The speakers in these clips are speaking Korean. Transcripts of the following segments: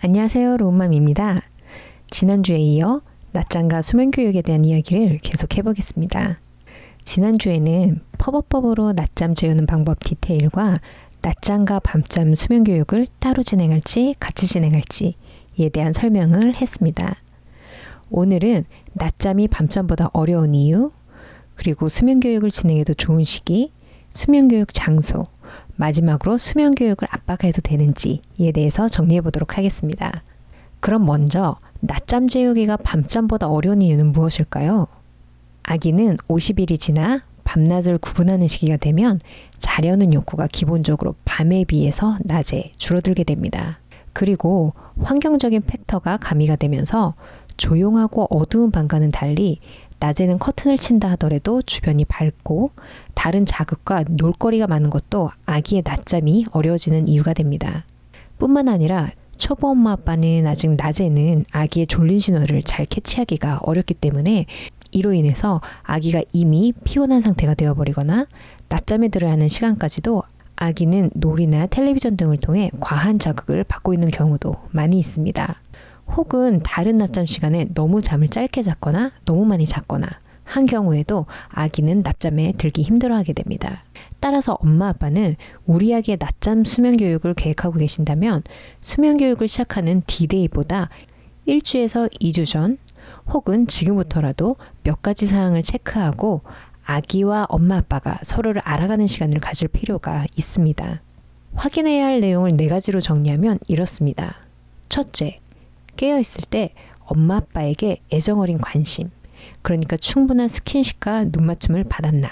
안녕하세요. 로운맘입니다. 지난주에 이어 낮잠과 수면 교육에 대한 이야기를 계속 해 보겠습니다. 지난주에는 퍼벅법으로 낮잠 재우는 방법 디테일과 낮잠과 밤잠 수면 교육을 따로 진행할지 같이 진행할지에 대한 설명을 했습니다. 오늘은 낮잠이 밤잠보다 어려운 이유, 그리고 수면 교육을 진행해도 좋은 시기, 수면 교육 장소, 마지막으로 수면 교육을 아빠가 해도 되는지에 대해서 정리해 보도록 하겠습니다. 그럼 먼저 낮잠 재우기가 밤잠보다 어려운 이유는 무엇일까요? 아기는 50일이 지나 밤낮을 구분하는 시기가 되면 자려는 욕구가 기본적으로 밤에 비해서 낮에 줄어들게 됩니다. 그리고 환경적인 팩터가 가미가 되면서 조용하고 어두운 방과는 달리 낮에는 커튼을 친다 하더라도 주변이 밝고 다른 자극과 놀거리가 많은 것도 아기의 낮잠이 어려워지는 이유가 됩니다. 뿐만 아니라 초보 엄마 아빠는 아직 낮에는 아기의 졸린 신호를 잘 캐치하기가 어렵기 때문에 이로 인해서 아기가 이미 피곤한 상태가 되어버리거나 낮잠에 들어야 하는 시간까지도 아기는 놀이나 텔레비전 등을 통해 과한 자극을 받고 있는 경우도 많이 있습니다. 혹은 다른 낮잠 시간에 너무 잠을 짧게 잤거나 너무 많이 잤거나 한 경우에도 아기는 낮잠에 들기 힘들어하게 됩니다. 따라서 엄마 아빠는 우리 아기의 낮잠 수면 교육을 계획하고 계신다면 수면 교육을 시작하는 디데이보다 1주에서 2주 전 혹은 지금부터라도 몇 가지 사항을 체크하고 아기와 엄마 아빠가 서로를 알아가는 시간을 가질 필요가 있습니다. 확인해야 할 내용을 네 가지로 정리하면 이렇습니다. 첫째, 깨어있을 때 엄마 아빠에게 애정어린 관심, 그러니까 충분한 스킨십과 눈맞춤을 받았나.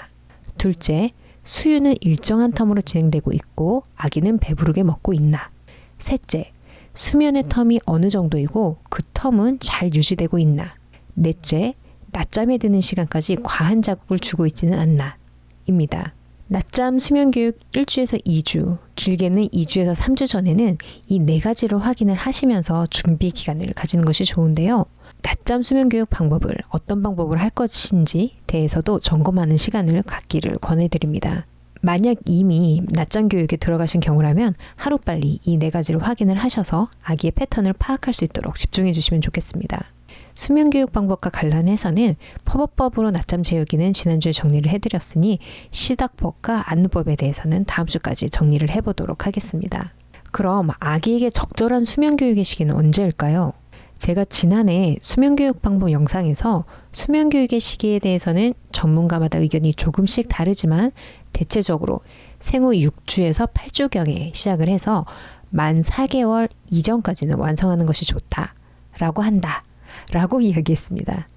둘째, 수유는 일정한 텀으로 진행되고 있고 아기는 배부르게 먹고 있나. 셋째, 수면의 텀이 어느 정도이고 그 텀은 잘 유지되고 있나. 넷째, 낮잠에 드는 시간까지 과한 자극을 주고 있지는 않나. 입니다. 낮잠 수면 교육 1주에서 2주, 길게는 2주에서 3주 전에는 이 네 가지를 확인을 하시면서 준비 기간을 가지는 것이 좋은데요. 낮잠 수면 교육 방법을 어떤 방법을 할 것인지 대해서도 점검하는 시간을 갖기를 권해드립니다. 만약 이미 낮잠 교육에 들어가신 경우라면 하루빨리 이 네 가지를 확인을 하셔서 아기의 패턴을 파악할 수 있도록 집중해 주시면 좋겠습니다. 수면 교육 방법과 관련해서는 퍼법법으로 낮잠 재우기는 지난주에 정리를 해드렸으니 시닥법과 안누법에 대해서는 다음 주까지 정리를 해보도록 하겠습니다. 그럼 아기에게 적절한 수면 교육의 시기는 언제일까요? 제가 지난해 수면 교육 방법 영상에서 수면 교육의 시기에 대해서는 전문가마다 의견이 조금씩 다르지만 대체적으로 생후 6주에서 8주경에 시작을 해서 만 4개월 이전까지는 완성하는 것이 좋다 라고 한다. 라고 이야기했습니다.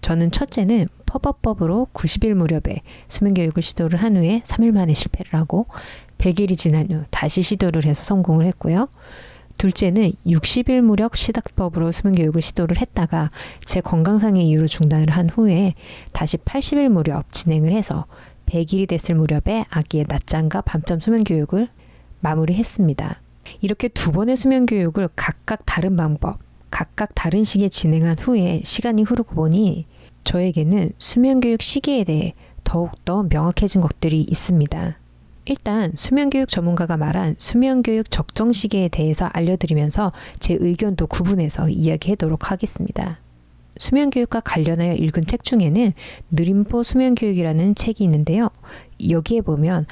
저는 첫째는 퍼법법으로 90일 무렵에 수면 교육을 시도를 한 후에 3일 만에 실패를 하고 100일이 지난 후 다시 시도를 해서 성공을 했고요. 둘째는 60일 무렵 시닥법으로 수면 교육을 시도를 했다가 제 건강상의 이유로 중단을 한 후에 다시 80일 무렵 진행을 해서 100일이 됐을 무렵에 아기의 낮잠과 밤잠 수면 교육을 마무리했습니다. 이렇게 두 번의 수면 교육을 각각 다른 방법, 각각 다른 시기에 진행한 후에 시간이 흐르고 보니 저에게는 수면 교육 시기에 대해 더욱더 명확해진 것들이 있습니다. 일단 수면 교육 전문가가 말한 수면 교육 적정 시기에 대해서 알려드리면서 제 의견도 구분해서 이야기하도록 하겠습니다. 수면 교육과 관련하여 읽은 책 중에는 느림포 수면 교육이라는 책이 있는데요. 여기에 보면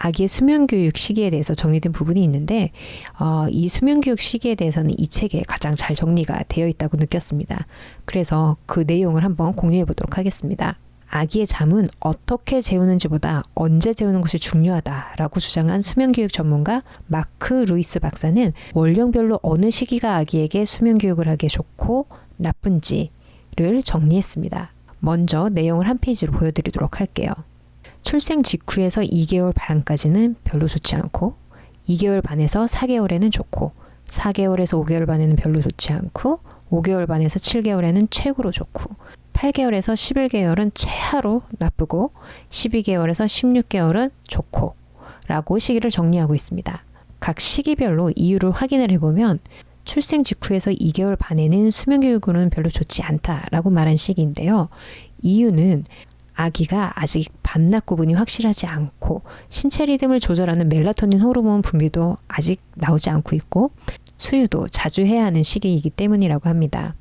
아기의 수면 교육 시기에 대해서 정리된 부분이 있는데 어, 이 수면 교육 시기에 대해서는 이 책에 가장 잘 정리가 되어 있다고 느꼈습니다. 그래서 그 내용을 한번 공유해 보도록 하겠습니다. 아기의 잠은 어떻게 재우는지보다 언제 재우는 것이 중요하다라고 주장한 수면 교육 전문가 마크 루이스 박사는 원령별로 어느 시기가 아기에게 수면 교육을 하기에 좋고 나쁜지를 정리했습니다. 먼저 내용을 한 페이지로 보여드리도록 할게요. 출생 직후에서 2개월 반까지는 별로 좋지 않고 2개월 반에서 4개월에는 좋고 4개월에서 5개월 반에는 별로 좋지 않고 5개월 반에서 7개월에는 최고로 좋고 8개월에서 11개월은 최하로 나쁘고 12개월에서 16개월은 좋고 라고 시기를 정리하고 있습니다. 각 시기별로 이유를 확인을 해보면 출생 직후에서 2개월 반에는 수면 교육으로는 별로 좋지 않다라고 말한 시기인데요. 이유는 아기가 아직 밤낮 구분이 확실하지 않고 신체 리듬을 조절하는 멜라토닌 호르몬 분비도 아직 나오지 않고 있고 수유도 자주 해야 하는 시기이기 때문이라고 합니다.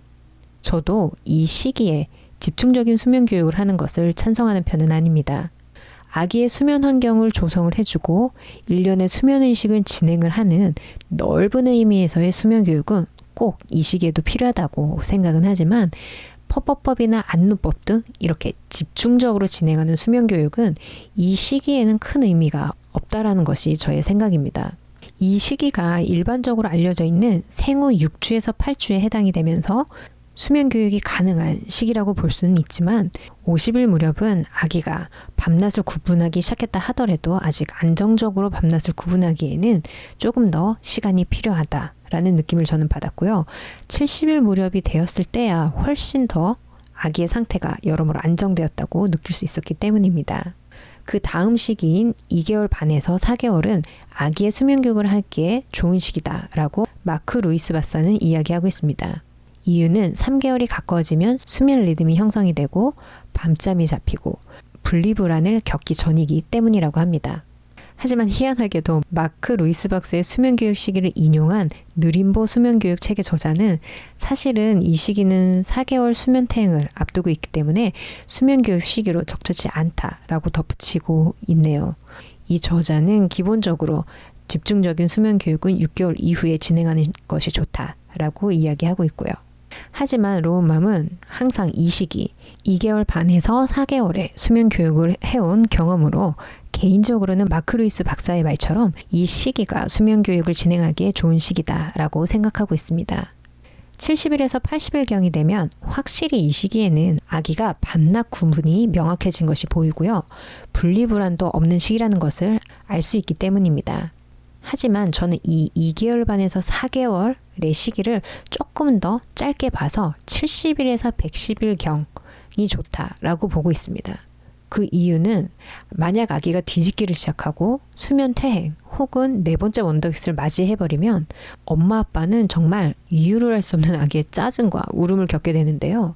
저도 이 시기에 집중적인 수면 교육을 하는 것을 찬성하는 편은 아닙니다. 아기의 수면 환경을 조성을 해주고 일련의 수면 의식을 진행을 하는 넓은 의미에서의 수면 교육은 꼭 이 시기에도 필요하다고 생각은 하지만 퍼법법이나 안누법 등 이렇게 집중적으로 진행하는 수면 교육은 이 시기에는 큰 의미가 없다라는 것이 저의 생각입니다. 이 시기가 일반적으로 알려져 있는 생후 6주에서 8주에 해당이 되면서 수면 교육이 가능한 시기라고 볼 수는 있지만 50일 무렵은 아기가 밤낮을 구분하기 시작했다 하더라도 아직 안정적으로 밤낮을 구분하기에는 조금 더 시간이 필요하다 라는 느낌을 저는 받았고요. 70일 무렵이 되었을 때야 훨씬 더 아기의 상태가 여러모로 안정되었다고 느낄 수 있었기 때문입니다. 그 다음 시기인 2개월 반에서 4개월은 아기의 수면 교육을 하기에 좋은 시기다라고 마크 루이스 박사는 이야기하고 있습니다. 이유는 3개월이 가까워지면 수면 리듬이 형성이 되고 밤잠이 잡히고 분리불안을 겪기 전이기 때문이라고 합니다. 하지만 희한하게도 마크 루이스 박스의 수면교육 시기를 인용한 느림보 수면교육 책의 저자는 사실은 이 시기는 4개월 수면 퇴행을 앞두고 있기 때문에 수면교육 시기로 적절치 않다라고 덧붙이고 있네요. 이 저자는 기본적으로 집중적인 수면 교육은 6개월 이후에 진행하는 것이 좋다라고 이야기하고 있고요. 하지만 로운맘은 항상 이 시기 2개월 반에서 4개월의 수면 교육을 해온 경험으로 개인적으로는 마크 루이스 박사의 말처럼 이 시기가 수면 교육을 진행하기에 좋은 시기다라고 생각하고 있습니다. 70일에서 80일경이 되면 확실히 이 시기에는 아기가 밤낮 구분이 명확해진 것이 보이고요. 분리불안도 없는 시기라는 것을 알 수 있기 때문입니다. 하지만 저는 이 2개월 반에서 4개월의 시기를 조금 더 짧게 봐서 70일에서 110일경이 좋다라고 보고 있습니다. 그 이유는 만약 아기가 뒤집기를 시작하고 수면 퇴행 혹은 네 번째 원더기스를 맞이해버리면 엄마 아빠는 정말 이유를 할수 없는 아기의 짜증과 울음을 겪게 되는데요.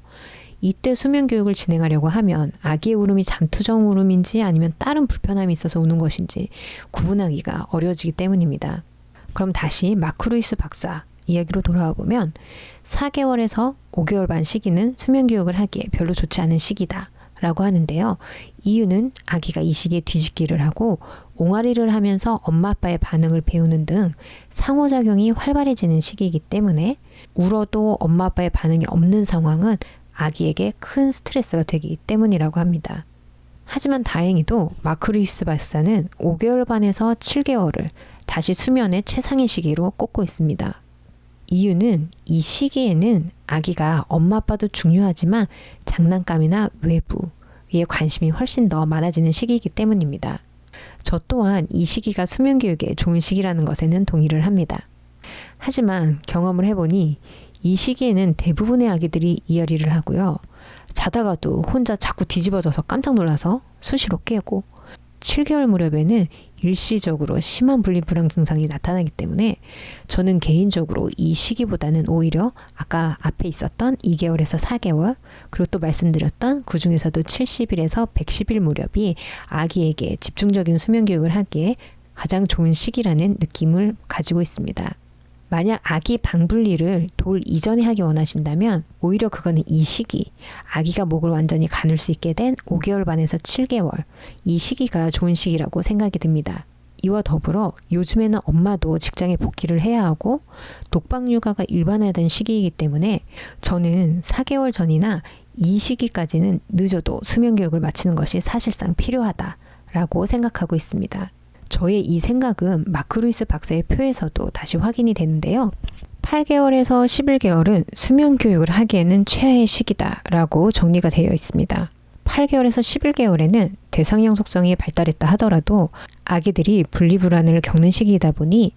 이때 수면 교육을 진행하려고 하면 아기의 울음이 잠투정 울음인지 아니면 다른 불편함이 있어서 우는 것인지 구분하기가 어려워지기 때문입니다. 그럼 다시 마크루이스 박사 이야기로 돌아와 보면 4개월에서 5개월 반 시기는 수면 교육을 하기에 별로 좋지 않은 시기다. 라고 하는데요. 이유는 아기가 이 시기에 뒤집기를 하고 옹알이를 하면서 엄마 아빠의 반응을 배우는 등 상호작용이 활발해지는 시기이기 때문에 울어도 엄마 아빠의 반응이 없는 상황은 아기에게 큰 스트레스가 되기 때문이라고 합니다. 하지만 다행히도 마크리스 박사는 5개월 반에서 7개월을 다시 수면의 최상의 시기로 꼽고 있습니다. 이유는 이 시기에는 아기가 엄마 아빠도 중요하지만 장난감이나 외부에 관심이 훨씬 더 많아지는 시기이기 때문입니다. 저 또한 이 시기가 수면 교육에 좋은 시기라는 것에는 동의를 합니다. 하지만 경험을 해보니 이 시기에는 대부분의 아기들이 이열이를 하고요. 자다가도 혼자 자꾸 뒤집어져서 깜짝 놀라서 수시로 깨고 7개월 무렵에는 일시적으로 심한 분리불안 증상이 나타나기 때문에 저는 개인적으로 이 시기보다는 오히려 아까 앞에 있었던 2개월에서 4개월 그리고 또 말씀드렸던 그 중에서도 70일에서 110일 무렵이 아기에게 집중적인 수면 교육을 하기에 가장 좋은 시기라는 느낌을 가지고 있습니다. 만약 아기 방분리를 돌 이전에 하기 원하신다면 오히려 그거는 이 시기, 아기가 목을 완전히 가눌 수 있게 된 5개월 반에서 7개월, 이 시기가 좋은 시기라고 생각이 듭니다. 이와 더불어 요즘에는 엄마도 직장에 복귀를 해야 하고 독방 육아가 일반화된 시기이기 때문에 저는 4개월 전이나 이 시기까지는 늦어도 수면 교육을 마치는 것이 사실상 필요하다라고 생각하고 있습니다. 저의 이 생각은 마크루이스 박사의 표에서도 다시 확인이 되는데요. 8개월에서 11개월은 수면 교육을 하기에는 최하의 시기다라고 정리가 되어 있습니다. 8개월에서 11개월에는 대상형 속성이 발달했다 하더라도 아기들이 분리불안을 겪는 시기이다 보니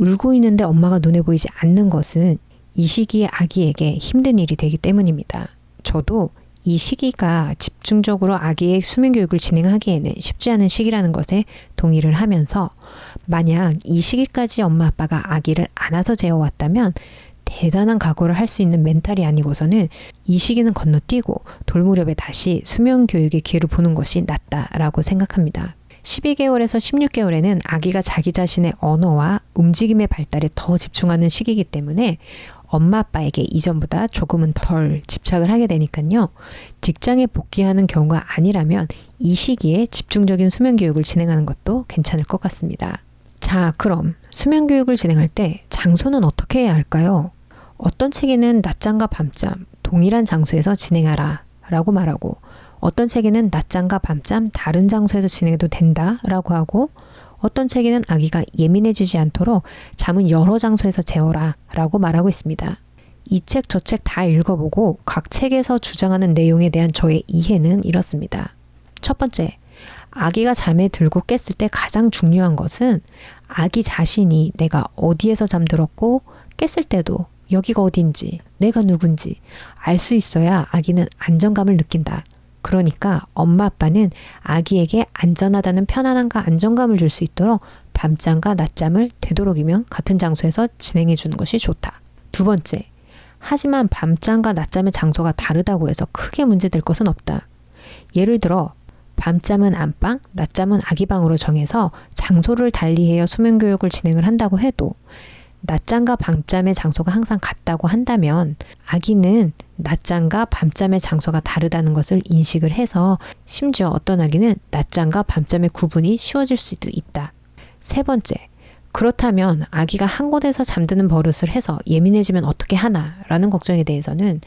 울고 있는데 엄마가 눈에 보이지 않는 것은 이 시기에 아기에게 힘든 일이 되기 때문입니다. 저도 이 시기가 집중적으로 아기의 수면 교육을 진행하기에는 쉽지 않은 시기라는 것에 동의를 하면서 만약 이 시기까지 엄마 아빠가 아기를 안아서 재워왔다면 대단한 각오를 할 수 있는 멘탈이 아니고서는 이 시기는 건너뛰고 돌무렵에 다시 수면 교육의 기회를 보는 것이 낫다라고 생각합니다. 12개월에서 16개월에는 아기가 자기 자신의 언어와 움직임의 발달에 더 집중하는 시기이기 때문에 엄마 아빠에게 이전보다 조금은 덜 집착을 하게 되니까요. 직장에 복귀하는 경우가 아니라면 이 시기에 집중적인 수면 교육을 진행하는 것도 괜찮을 것 같습니다. 자, 그럼 수면 교육을 진행할 때 장소는 어떻게 해야 할까요? 어떤 책에는 낮잠과 밤잠 동일한 장소에서 진행하라 라고 말하고 어떤 책에는 낮잠과 밤잠 다른 장소에서 진행해도 된다 라고 하고 어떤 책에는 아기가 예민해지지 않도록 잠은 여러 장소에서 재워라 라고 말하고 있습니다. 이 책 저 책 다 읽어보고 각 책에서 주장하는 내용에 대한 저의 이해는 이렇습니다. 첫 번째, 아기가 잠에 들고 깼을 때 가장 중요한 것은 아기 자신이 내가 어디에서 잠들었고 깼을 때도 여기가 어딘지, 내가 누군지 알 수 있어야 아기는 안정감을 느낀다. 그러니까 엄마 아빠는 아기에게 안전하다는 편안함과 안정감을 줄 수 있도록 밤잠과 낮잠을 되도록이면 같은 장소에서 진행해 주는 것이 좋다. 두 번째, 하지만 밤잠과 낮잠의 장소가 다르다고 해서 크게 문제될 것은 없다. 예를 들어 밤잠은 안방, 낮잠은 아기방으로 정해서 장소를 달리해야 수면 교육을 진행을 한다고 해도 낮잠과 밤잠의 장소가 항상 같다고 한다면 아기는 낮잠과 밤잠의 장소가 다르다는 것을 인식을 해서 심지어 어떤 아기는 낮잠과 밤잠의 구분이 쉬워질 수도 있다. 세 번째, 그렇다면 아기가 한 곳에서 잠드는 버릇을 해서 예민해지면 어떻게 하나라는 걱정에 대해서는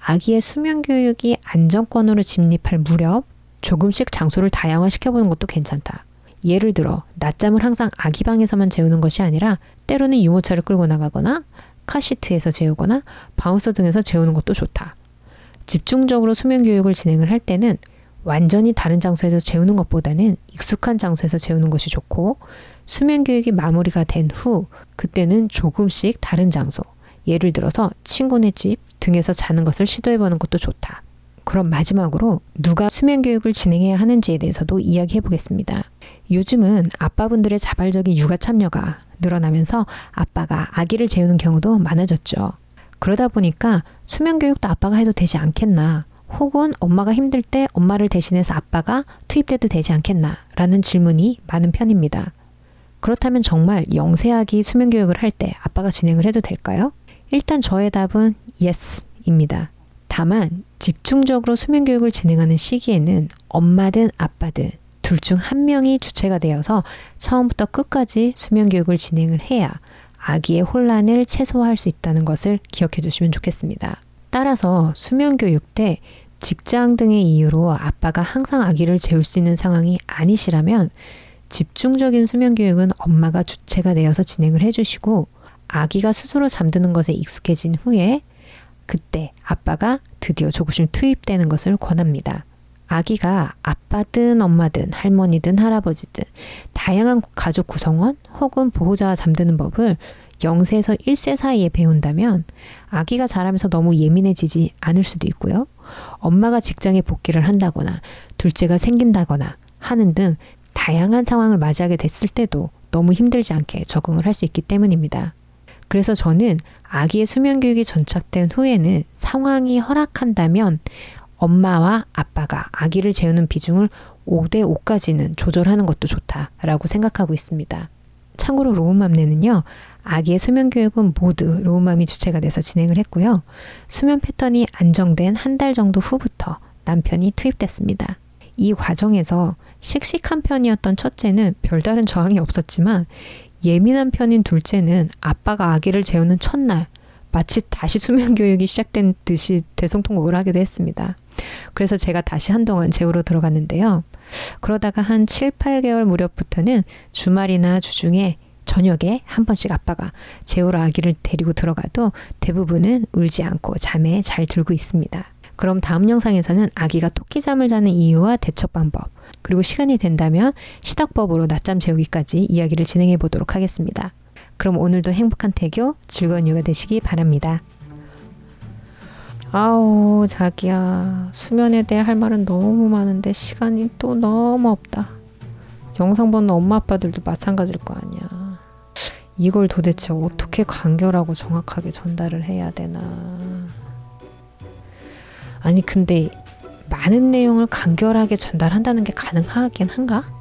아기의 수면 교육이 안정권으로 진입할 무렵 조금씩 장소를 다양화시켜보는 것도 괜찮다. 예를 들어 낮잠을 항상 아기 방에서만 재우는 것이 아니라 때로는 유모차를 끌고 나가거나 카시트에서 재우거나 바운서 등에서 재우는 것도 좋다. 집중적으로 수면 교육을 진행을 할 때는 완전히 다른 장소에서 재우는 것보다는 익숙한 장소에서 재우는 것이 좋고 수면 교육이 마무리가 된 후 그때는 조금씩 다른 장소 예를 들어서 친구네 집 등에서 자는 것을 시도해 보는 것도 좋다. 그럼 마지막으로 누가 수면 교육을 진행해야 하는지에 대해서도 이야기해 보겠습니다. 요즘은 아빠분들의 자발적인 육아 참여가 늘어나면서 아빠가 아기를 재우는 경우도 많아졌죠. 그러다 보니까 수면 교육도 아빠가 해도 되지 않겠나. 혹은 엄마가 힘들 때 엄마를 대신해서 아빠가 투입돼도 되지 않겠나. 라는 질문이 많은 편입니다. 그렇다면 정말 영세아기 수면 교육을 할 때 아빠가 진행을 해도 될까요? 일단 저의 답은 yes입니다. 다만 집중적으로 수면 교육을 진행하는 시기에는 엄마든 아빠든 둘 중 한 명이 주체가 되어서 처음부터 끝까지 수면 교육을 진행을 해야 아기의 혼란을 최소화할 수 있다는 것을 기억해 주시면 좋겠습니다. 따라서 수면 교육 때 직장 등의 이유로 아빠가 항상 아기를 재울 수 있는 상황이 아니시라면 집중적인 수면 교육은 엄마가 주체가 되어서 진행을 해주시고 아기가 스스로 잠드는 것에 익숙해진 후에 그때 아빠가 드디어 조금씩 투입되는 것을 권합니다. 아기가 아빠든 엄마든 할머니든 할아버지든 다양한 가족 구성원 혹은 보호자와 잠드는 법을 0세에서 1세 사이에 배운다면 아기가 자라면서 너무 예민해지지 않을 수도 있고요. 엄마가 직장에 복귀를 한다거나 둘째가 생긴다거나 하는 등 다양한 상황을 맞이하게 됐을 때도 너무 힘들지 않게 적응을 할 수 있기 때문입니다. 그래서 저는 아기의 수면 교육이 전착된 후에는 상황이 허락한다면 엄마와 아빠가 아기를 재우는 비중을 5대 5까지는 조절하는 것도 좋다라고 생각하고 있습니다. 참고로 로우맘네는요, 아기의 수면 교육은 모두 로우맘이 주체가 돼서 진행을 했고요. 수면 패턴이 안정된 한 달 정도 후부터 남편이 투입됐습니다. 이 과정에서 씩씩한 편이었던 첫째는 별다른 저항이 없었지만 예민한 편인 둘째는 아빠가 아기를 재우는 첫날 마치 다시 수면 교육이 시작된 듯이 대성통곡을 하기도 했습니다. 그래서 제가 다시 한동안 재우러 들어갔는데요. 그러다가 한 7, 8개월 무렵부터는 주말이나 주중에 저녁에 한 번씩 아빠가 재우러 아기를 데리고 들어가도 대부분은 울지 않고 잠에 잘 들고 있습니다. 그럼 다음 영상에서는 아기가 토끼잠을 자는 이유와 대처 방법, 그리고 시간이 된다면 시덕법으로 낮잠 재우기까지 이야기를 진행해 보도록 하겠습니다. 그럼 오늘도 행복한 태교, 즐거운 육아 되시기 바랍니다. 아우 자기야 수면에 대해 할 말은 너무 많은데 시간이 또 너무 없다. 영상 보는 엄마 아빠들도 마찬가지일 거 아니야. 이걸 도대체 어떻게 간결하고 정확하게 전달을 해야 되나. 아니 근데 많은 내용을 간결하게 전달한다는 게 가능하긴 한가?